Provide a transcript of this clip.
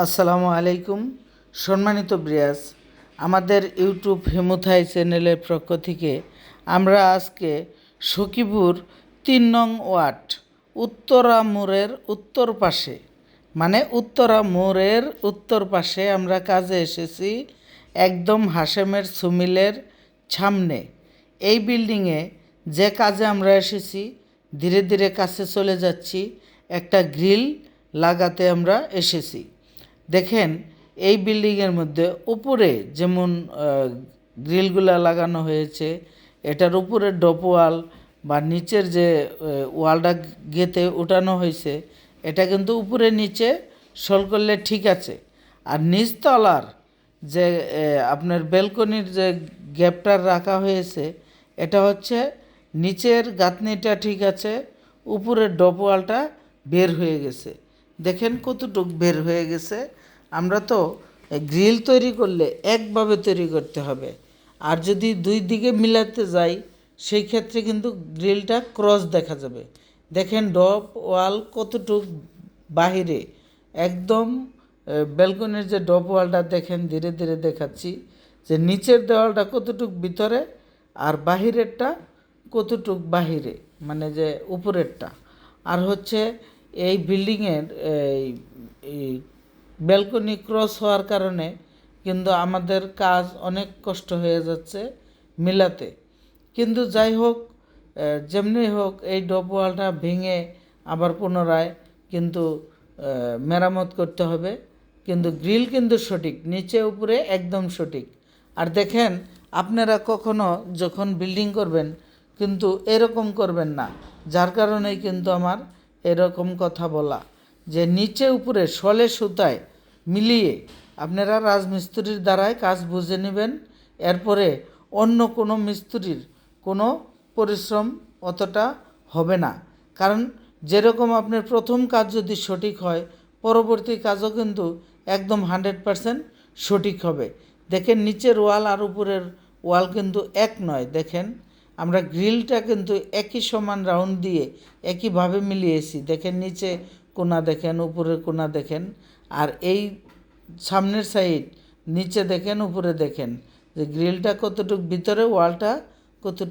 আসসালামু আলাইকুম। সম্মানিত ব্রিয়াস আমাদের ইউটিউব হেমুথাই চ্যানেলের পক্ষ থেকে আমরা আজকে সখীপুর তিন নং ওয়ার্ড, উত্তরা মোড়ের উত্তর পাশে মানে উত্তরা মোড়ের উত্তর পাশে আমরা কাজে এসেছি একদম হাসেমের সুমিলের সামনে। এই বিল্ডিংয়ে যে কাজে আমরা এসেছি, ধীরে ধীরে কাছে চলে যাচ্ছি, একটা গ্রিল লাগাতে আমরা এসেছি। দেখেন, এই বিল্ডিংয়ের মধ্যে উপরে যেমন গ্রিলগুলা লাগানো হয়েছে, এটার উপরে ডপওয়াল বা নিচের যে ওয়ালটা গেতে উঠানো হয়েছে, এটা কিন্তু উপরে নিচে সল করলে ঠিক আছে। আর নিচতলার যে আপনার বেলকনির যে গ্যাপটা রাখা হয়েছে, এটা হচ্ছে নিচের গাঁথনিটা ঠিক আছে, উপরের ডপওয়ালটা বের হয়ে গেছে। দেখেন কতটুক বের হয়ে গেছে। আমরা তো গ্রিল তৈরি করলে একভাবে তৈরি করতে হবে। আর যদি দুই দিকে মিলাতে যাই, সেই ক্ষেত্রে কিন্তু গ্রিলটা ক্রস দেখা যাবে। দেখেন ডপ, ওয়াল কতটুক বাহিরে। একদম ব্যালকনির যে ডপ ওয়ালটা দেখেন, ধীরে ধীরে দেখাচ্ছি। যে নিচের দেওয়ালটা কতটুক ভিতরে আর বাহিরেরটা কতটুক বাহিরে মানে যে উপরেরটা। আর হচ্ছে এই বিল্ডিংয়ের এই ব্যালকনি ক্রস হওয়ার কারণে কিন্তু আমাদের কাজ অনেক কষ্ট হয়ে যাচ্ছে মিলাতে। কিন্তু যাই হোক যেমনি হোক, এই ডবওয়ালটা ভেঙে আবার পুনরায় কিন্তু মেরামত করতে হবে। কিন্তু গ্রিল কিন্তু সঠিক, নিচে উপরে একদম সঠিক। আর দেখেন, আপনারা কখনো যখন বিল্ডিং করবেন, কিন্তু এরকম করবেন না, যার কারণেই কিন্তু আমার এরকম কথা বলা। যে নিচে উপরে শলে সুতায় মিলিয়ে আপনারা রাজমিস্ত্রির দ্বারাই কাজ বুঝে নেবেন। এরপরে অন্য কোনো মিস্ত্রির কোনো পরিশ্রম অতটা হবে না। কারণ যেরকম আপনার প্রথম কাজ যদি সঠিক হয়, পরবর্তী কাজও কিন্তু একদম হান্ড্রেড পারসেন্ট সঠিক হবে। দেখেন নিচের ওয়াল আর উপরের ওয়াল কিন্তু এক নয়, দেখেন। আমরা গ্রিলটা কিন্তু একই সমান রাউন্ড দিয়ে একইভাবে মিলিয়েছি। দেখেন নিচে কোনা দেখেন উপরে কোনা দেখেন, আর এই সামনের সাইড নিচে দেখেন, উপরে দেখেন যে গ্রিলটা কতটুক, ভিতরে ওয়ালটা কতটুক